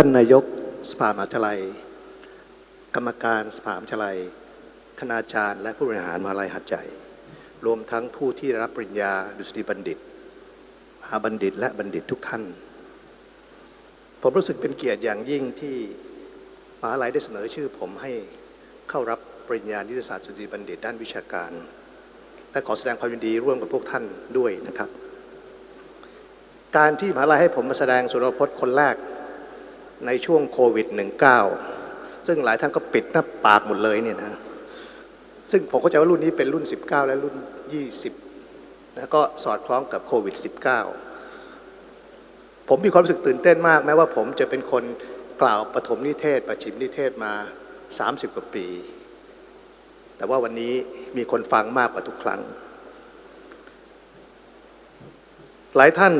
ท่านนายกสภามหาวิทยาลัย กรรมการสภามหาวิทยาลัย คณาจารย์ และผู้บริหารมหาลัยหัดใหญ่รวมทั้งผู้ที่รับปริญญาดุษฎีบัณฑิตมหาบัณฑิต และบัณฑิตทุกท่าน ผมรู้สึกเป็นเกียรติอย่างยิ่งที่มหาลัยได้เสนอชื่อผมให้เข้ารับปริญญานิติศาสตร์ดุษฎีบัณฑิตด้านวิชาการ และขอแสดงความยินดีร่วมกับพวกท่านด้วยนะครับ การที่มหาลัยให้ผมมาแสดงสุรพจน์คนแรก ในช่วงโควิด -19 ซึ่งหลายท่านก็ปิดหน้าปากหมดเลยเนี่ยนะซึ่งผมเข้าใจว่ารุ่นนี้เป็นรุ่น 19 และรุ่น 20นะก็สอดคล้องกับโควิด -19 ผมมีความรู้สึกตื่นเต้นมากแม้ว่าผมจะเป็นคนกล่าวปฐมนิเทศประชิมนิเทศมา 30 กว่าปี แต่ว่าวันนี้มีคนฟังมากกว่าทุกครั้ง หลายท่าน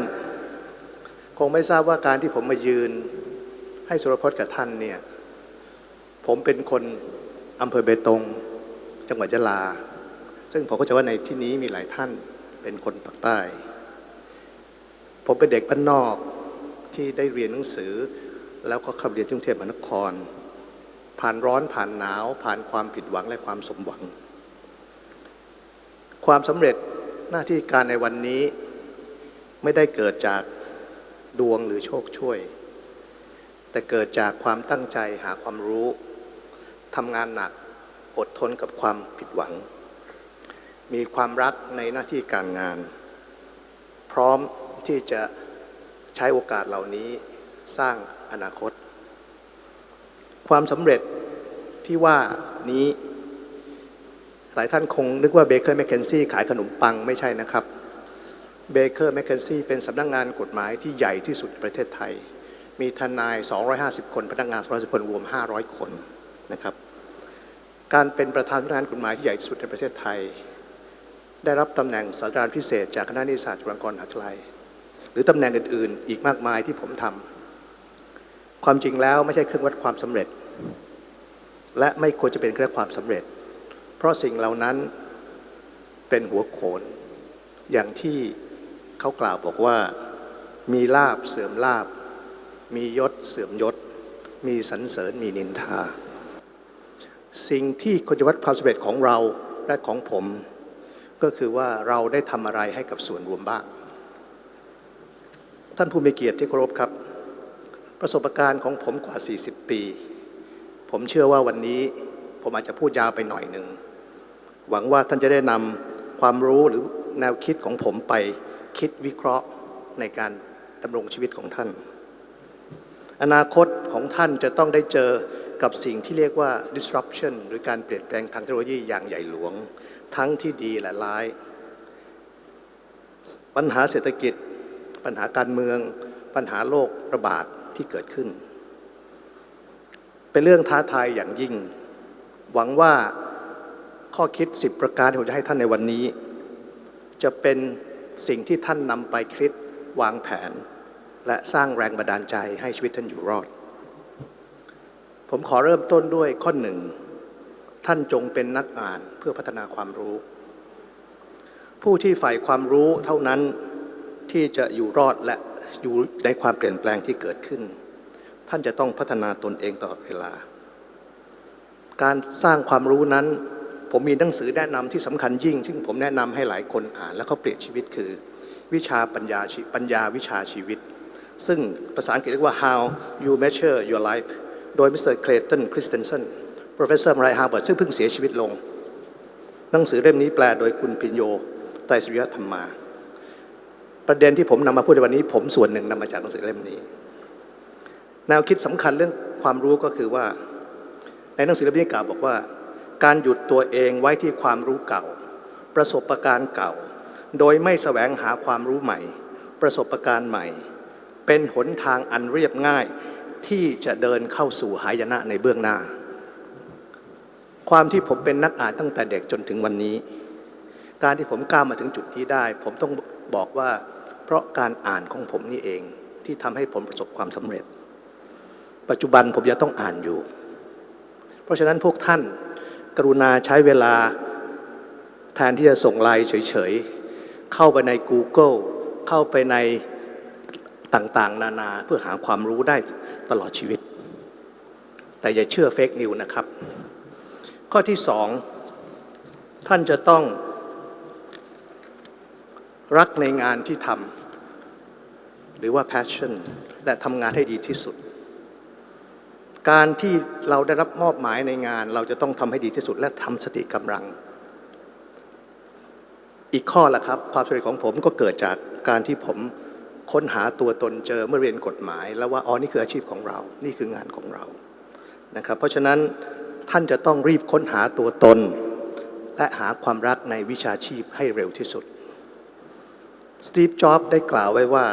คงไม่ทราบว่าการที่ผมมายืน ให้สุรพจน์กับท่านเนี่ยผมเป็นคนอำเภอเบตง จังหวัดยะลา ซึ่งผมก็จะว่าในที่นี้มีหลายท่านเป็นคนภาคใต้ ผมเป็นเด็กบ้านนอกที่ได้เรียนหนังสือ แล้วก็เข้าเรียนที่กรุงเทพมหานคร ผ่านร้อนผ่านหนาว ผ่านความผิดหวังและความสมหวัง ความสำเร็จหน้าที่การในวันนี้ไม่ได้เกิดจากดวงหรือโชคช่วย แต่เกิดจากความตั้งใจหาความรู้ทำงานหนักอดทนกับความผิดหวัง มีความรักในหน้าที่การงาน พร้อมที่จะใช้โอกาสเหล่านี้สร้างอนาคต ความสำเร็จที่ว่านี้หลายท่านคงนึกว่าเบเกอร์แมคเคนซี่ขายขนมปังไม่ใช่นะครับเบเกอร์แมคเคนซี่เป็นสำนักงงานกฎหมายที่ใหญ่ที่สุดในประเทศไทย มีทนาย 250 คน พนักงาน250คนรวม 500 คนนะครับ การเป็นประธานสำนักงานกฎหมายที่ใหญ่ที่สุดในประเทศไทย ได้รับตำแหน่งศาสตราจารย์พิเศษ จากคณะนิติศาสตร์จุฬาลงกรณ์มหาวิทยาลัย หรือตำแหน่งอื่น ๆ อีกมากมายที่ผมทำความจริงแล้วไม่ใช่เครื่องวัดความสำเร็จ และไม่ควรจะเป็นเครื่องวัดความสำเร็จ เพราะสิ่งเหล่านั้นเป็นหัวโขน อย่างที่เขากล่าวบอกว่ามีลาบเสื่อมลาบ มียศเสื่อมยศ มีสรรเสริญมีนินทา สิ่งที่ควรจะวัดความสำเร็จของเราและของผม ก็คือว่าเราได้ทำอะไรให้กับส่วนรวมบ้าง ท่านผู้มีเกียรติที่เคารพครับ ประสบการณ์ของผมกว่า 40 ปี ผมเชื่อว่าวันนี้ผมอาจจะพูดยาวไปหน่อยหนึ่ง หวังว่าท่านจะได้นำความรู้หรือแนวคิดของผมไปคิดวิเคราะห์ในการดำรงชีวิตของท่าน อนาคตของท่านจะต้องได้เจอกับสิ่งที่เรียกว่า disruption หรือการเปลี่ยนแปลงทางเทคโนโลยีอย่างใหญ่หลวง ทั้งที่ดีและร้าย ปัญหาเศรษฐกิจ ปัญหาการเมือง ปัญหาโรคระบาดที่เกิดขึ้น เป็นเรื่องท้าทายอย่างยิ่ง หวังว่าข้อคิด 10 ประการที่ผมจะให้ท่านในวันนี้ จะเป็นสิ่งที่ท่านนำไปคิดวางแผน และสร้างแรงบันดาลใจให้ชีวิตท่านอยู่รอด ผมขอเริ่มต้นด้วยข้อหนึ่ง ท่านจงเป็นนักอ่านเพื่อพัฒนาความรู้ ผู้ที่ใฝ่ความรู้เท่านั้นที่จะอยู่รอดและอยู่ในความเปลี่ยนแปลงที่เกิดขึ้น ท่านจะต้องพัฒนาตนเองตลอดเวลา การสร้างความรู้นั้น ผมมีหนังสือแนะนำที่สำคัญยิ่ง ซึ่งผมแนะนำให้หลายคนอ่าน แล้วเขาเปลี่ยนชีวิตคือ วิชาปัญญาปัญญาวิชาชีวิต ซึ่งภาษาอังกฤษเรียกว่า how you measure your life โดยมิสเตอร์เคลตันคริสเตนเซน professor มไรฮาร์ a ร์ดซึ่งเพิ่งเสียชีวิตลง หนังสือเล่มนี้แปลโดยคุณพิญโยไตรสุริยธรรมา ประเด็นที่ผมนำมาพูดในวันนี้ ผมส่วนหนึ่งนำมาจากหนังสือเล่มนี้ แนวคิดสำคัญเรื่องความรู้ก็คือว่า ในหนังสือเล่มนี้กล่าวบอกว่า การหยุดตัวเองไว้ที่ความรู้เก่า ประสบการณ์เก่า โดยไม่แสวงหาความรู้ใหม่ ประสบการณ์ใหม่ เป็นหนทางอันเรียบง่ายที่จะเดินเข้าสู่หายนะในเบื้องหน้า ความที่ผมเป็นนักอ่านตั้งแต่เด็กจนถึงวันนี้ การที่ผมก้าวมาถึงจุดนี้ได้ ผมต้องบอกว่า เพราะการอ่านของผมนี่เองที่ทำให้ผมประสบความสำเร็จ ปัจจุบันผมยังต้องอ่านอยู่ เพราะฉะนั้นพวกท่านกรุณาใช้เวลาแทนที่จะส่งไลน์เฉยๆ เข้าไปใน Google เข้าไปใน ต่างๆ นานาเพื่อหาความรู้ได้ตลอดชีวิต แต่อย่าเชื่อเฟกนิวนะครับ ข้อที่สองท่านจะต้องรักในงานที่ทำหรือว่า passion และทำงานให้ดีที่สุด การที่เราได้รับมอบหมายในงาน เราจะต้องทำให้ดีที่สุด และทำสติกำลัง อีกข้อละครับ ความสำเร็จของผมก็เกิดจากการที่ผม ค้นหาตัวตนเจอเมื่อเรียนกฎหมาย แล้วว่าอ๋อนี่คืออาชีพของเรา นี่คืองานของเรานะครับเพราะฉะนั้นท่านจะต้องรีบค้นหาตัวตน และหาความรักในวิชาชีพให้เร็วที่สุดสตีฟจ็อบส์ได้กล่าวไว้ว่า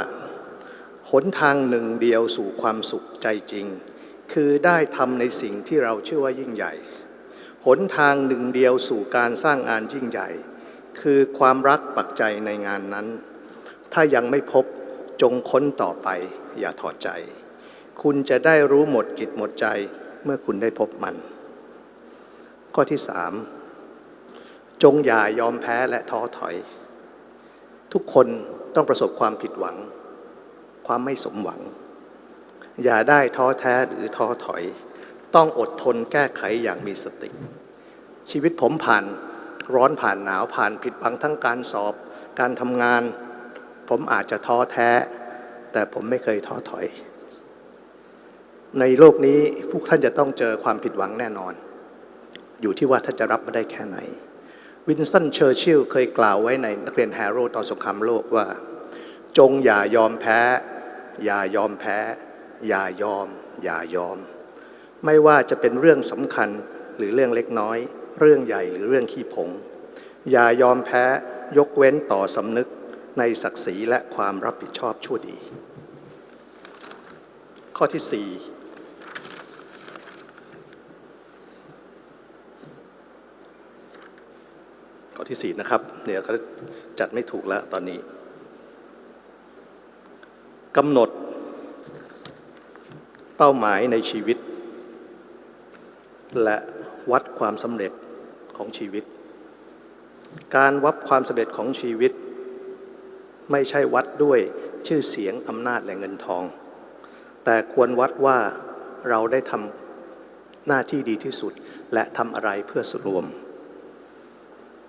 หนทางหนึ่งเดียวสู่ความสุขใจจริง คือได้ทำในสิ่งที่เราเชื่อว่ายิ่งใหญ่ หนทางหนึ่งเดียวสู่การสร้างงานยิ่งใหญ่ คือความรักปักใจในงานนั้น ถ้ายังไม่พบ จงค้นต่อไปอย่าถอดใจ คุณจะได้รู้หมดจิตหมดใจเมื่อคุณได้พบมัน ข้อที่สามจงอย่ายอมแพ้และท้อถอย ทุกคนต้องประสบความผิดหวัง ความไม่สมหวัง อย่าได้ท้อแท้หรือท้อถอย ต้องอดทนแก้ไขอย่างมีสติ ชีวิตผมผ่านร้อนผ่านหนาวผ่านผิดหวังทั้งการสอบ การทำงาน ผมอาจจะท้อแท้ แต่ผมไม่เคยท้อถอย ในโลกนี้พวกท่านจะต้องเจอความผิดหวังแน่นอน อยู่ที่ว่าท่านจะรับมาได้แค่ไหน วินสตันเชอร์ชิลเคยกล่าวไว้ในนักเรียนแฮร์โร่ตอนสงครามโลกว่า จงอย่ายอมแพ้ อย่ายอมแพ้ อย่ายอม อย่ายอม ไม่ว่าจะเป็นเรื่องสำคัญหรือเรื่องเล็กน้อย เรื่องใหญ่หรือเรื่องขี้ผง อย่ายอมแพ้ยกเว้นต่อสำนึก ในศักดิ์ศรีและความรับผิดชอบชั่วดี ข้อที่สี่ข้อที่สี่นะครับเดี๋ยวเขาจัดไม่ถูกแล้วตอนนี้กำหนดเป้าหมายในชีวิต และวัดความสำเร็จของชีวิต การวัดความสำเร็จของชีวิต ไม่ใช่วัดด้วยชื่อเสียงอำนาจและเงินทอง แต่ควรวัดว่าเราได้ทำหน้าที่ดีที่สุดและทำอะไรเพื่อส่วนรวม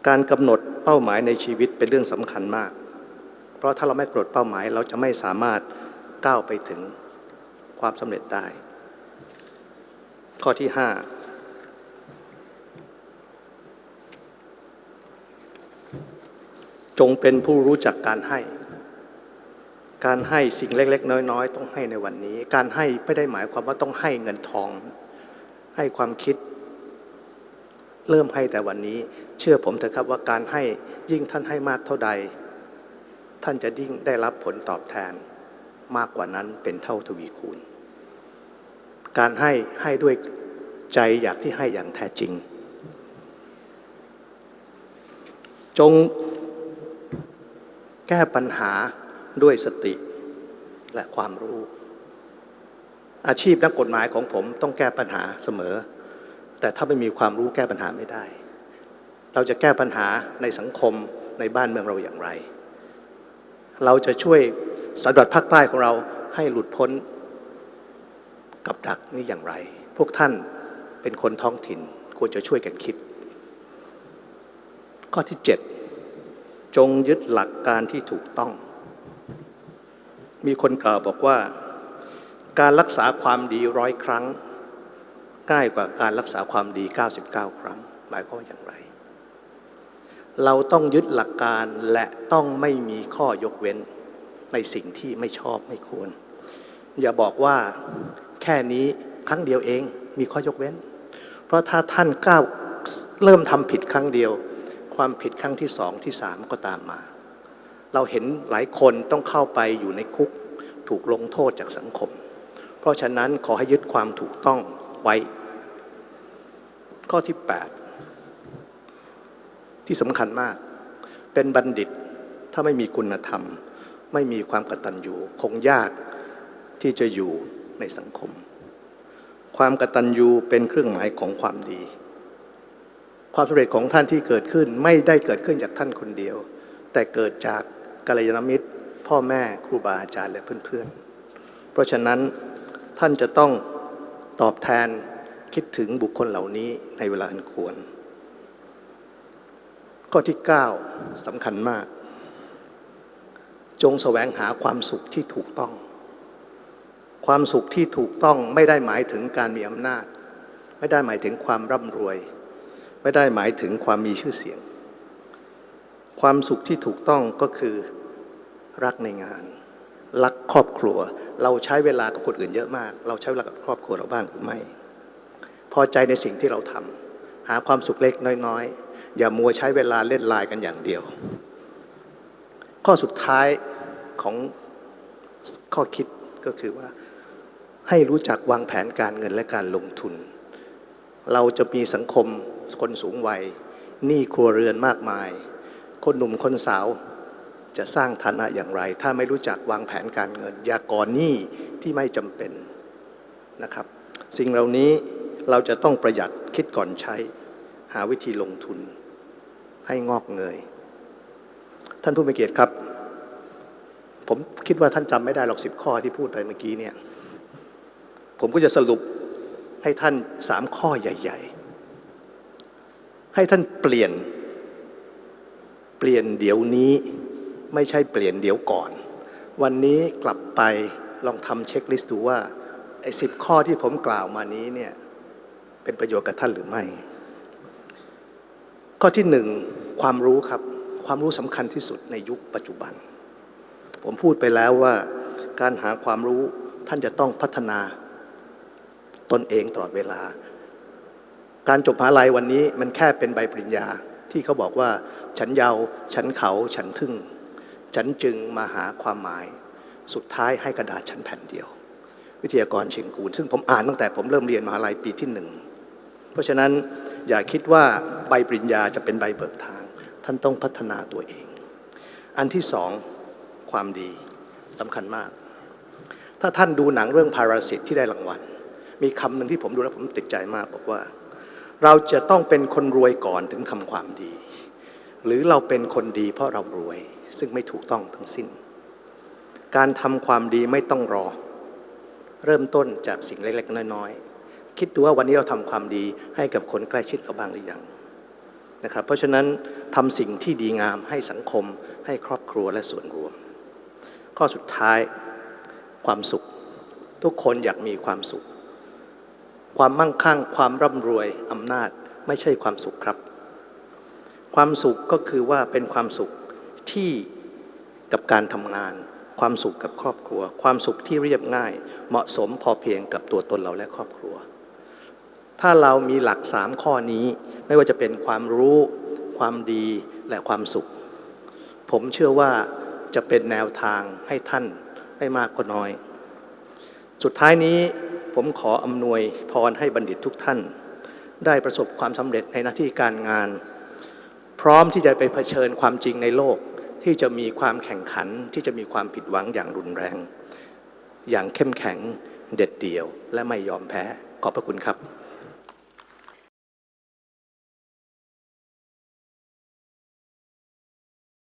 การกำหนดเป้าหมายในชีวิตเป็นเรื่องสำคัญมาก เพราะถ้าเราไม่กำหนดเป้าหมายเราจะไม่สามารถก้าวไปถึงความสำเร็จได้ ข้อที่ 5 จงเป็นผู้รู้จักการให้ การให้สิ่งเล็ก ๆ น้อย ๆ ต้องให้ในวันนี้ การให้ไม่ได้หมายความว่าต้องให้เงินทอง ให้ความคิด เริ่มให้แต่วันนี้ เชื่อผมเถอะครับว่าการให้ยิ่งท่านให้มากเท่าใด ท่านจะยิ่งได้รับผลตอบแทนมากกว่านั้นเป็นเท่าทวีคูณ การให้ให้ด้วยใจอยากที่ให้อย่างแท้จริง จง แก้ปัญหาด้วยสติและความรู้ อาชีพนักกฎหมายของผมต้องแก้ปัญหาเสมอ แต่ถ้าไม่มีความรู้แก้ปัญหาไม่ได้ เราจะแก้ปัญหาในสังคมในบ้านเมืองเราอย่างไร เราจะช่วยสันดษภาคใต้ของเราให้หลุดพ้นกับดักนี้อย่างไร พวกท่านเป็นคนท้องถิ่นควรจะช่วยกันคิด ข้อที่ 7 จงยึดหลักการที่ถูกต้อง มีคนกล่าวบอกว่า การรักษาความดีร้อยครั้ง ง่ายกว่าการรักษาความดี 99 ครั้ง หมายความอย่างไร เราต้องยึดหลักการและต้องไม่มีข้อยกเว้นในสิ่งที่ไม่ชอบไม่ควร อย่าบอกว่าแค่นี้ครั้งเดียวเองมีข้อยกเว้น เพราะถ้าท่านก้าวเริ่มทำผิดครั้งเดียว ความผิดครั้งที่สองที่สามก็ตามมา เราเห็นหลายคนต้องเข้าไปอยู่ในคุกถูกลงโทษจากสังคม เพราะฉะนั้นขอให้ยึดความถูกต้องไว้ ข้อที่ 8 ที่สำคัญมาก เป็นบัณฑิตถ้าไม่มีคุณธรรม ไม่มีความกตัญญูคงยากที่จะอยู่ในสังคม ความกตัญญูเป็นเครื่องหมายของความดี ความสำเร็จของท่านที่เกิดขึ้นไม่ได้เกิดขึ้นจากท่านคนเดียว แต่เกิดจากกัลยาณมิตร พ่อแม่ครูบาอาจารย์และเพื่อนๆ เพราะฉะนั้นท่านจะต้องตอบแทนคิดถึงบุคคลเหล่านี้ในเวลาอันควร ข้อที่ 9สำคัญมาก จงแสวงหาความสุขที่ถูกต้อง ความสุขที่ถูกต้องไม่ได้หมายถึงการมีอำนาจ ไม่ได้หมายถึงความร่ำรวย ไม่ได้หมายถึงความมีชื่อเสียง ความสุขที่ถูกต้องก็คือรักในงาน รักครอบครัว เราใช้เวลากับคนอื่นเยอะมาก เราใช้เวลากับครอบครัวเราบ้างหรือไม่ พอใจในสิ่งที่เราทำหาความสุขเล็กน้อยๆ อย่ามัวใช้เวลาเล่นไลน์กันอย่างเดียว ข้อสุดท้ายของข้อคิดก็คือว่าให้รู้จักวางแผนการเงินและการลงทุน เราจะมีสังคม คนสูงวัยหนี้ครัวเรือนมากมาย คนหนุ่มคนสาวจะสร้างฐานะอย่างไร ถ้าไม่รู้จักวางแผนการเงิน อย่าก่อนหนี้ที่ไม่จำเป็นนะครับ สิ่งเหล่านี้เราจะต้องประหยัดคิดก่อนใช้ หาวิธีลงทุน ให้งอกเงย ท่านผู้มีเกียรติครับ ผมคิดว่าท่านจำไม่ได้หรอกสิบข้อที่พูดไปเมื่อกี้เนี่ย ผมก็จะสรุปให้ท่านสามข้อใหญ่ ๆ ให้ท่านเปลี่ยน เปลี่ยนเดี๋ยวนี้ไม่ใช่เปลี่ยนเดี๋ยวก่อน วันนี้กลับไปลองทำเช็คลิสต์ดูว่าไอ้สิบข้อที่ผมกล่าวมานี้เนี่ยเป็นประโยชน์กับท่านหรือไม่ ข้อที่หนึ่งความรู้ครับ ความรู้สำคัญที่สุดในยุคปัจจุบัน ผมพูดไปแล้วว่าการหาความรู้ท่านจะต้องพัฒนาตนเองตลอดเวลา การจบมหาลัยวันนี้มันแค่เป็นใบปริญญาที่เขาบอกว่า ฉันเยาวฉันเขาฉันทึ่ง ฉันจึงมาหาความหมาย สุดท้ายให้กระดาษฉันแผ่นเดียว วิทยากรเชียงกูล ซึ่งผมอ่านตั้งแต่ผมเริ่มเรียนมหาลัยปีที่หนึ่งเพราะฉะนั้นอย่าคิดว่าใบปริญญาจะเป็นใบเบิกทาง ท่านต้องพัฒนาตัวเอง อันที่สองความดีสำคัญมาก ถ้าท่านดูหนังเรื่องพาราสิตที่ได้รางวัล มีคำหนึ่งที่ผมดูแล้วผมติดใจมากบอกว่า เราจะต้องเป็นคนรวยก่อนถึงทำความดี หรือเราเป็นคนดีเพราะเรารวย ซึ่งไม่ถูกต้องทั้งสิ้น การทำความดีไม่ต้องรอ เริ่มต้นจากสิ่งเล็กๆน้อยๆ คิดดูว่าวันนี้เราทำความดีให้กับคนใกล้ชิดเราบ้างหรือยังนะครับ เพราะฉะนั้นทำสิ่งที่ดีงามให้สังคม ให้ครอบครัวและส่วนรวม ข้อสุดท้ายความสุข ทุกคนอยากมีความสุข ความมั่งคั่ง ความร่ำรวยอำนาจไม่ใช่ความสุขครับ ความสุขก็คือว่าเป็นความสุขที่กับการทำงาน ความสุขกับครอบครัว ความสุขที่เรียบง่าย เหมาะสมพอเพียงกับตัวตนเราและครอบครัว ถ้าเรามีหลักสามข้อนี้ไม่ว่าจะเป็นความรู้ ความดีและความสุข ผมเชื่อว่าจะเป็นแนวทางให้ท่านไม่มากก็น้อย สุดท้ายนี้ ผมขออำนวยพรให้บัณฑิตทุกท่าน ได้ประสบความสำเร็จในหน้าที่การงาน พร้อมที่จะไปเผชิญความจริงในโลกที่จะมีความแข่งขันที่จะมีความผิดหวังอย่างรุนแรง อย่างเข้มแข็งเด็ดเดี่ยว และไม่ยอมแพ้ขอบพระคุณครับ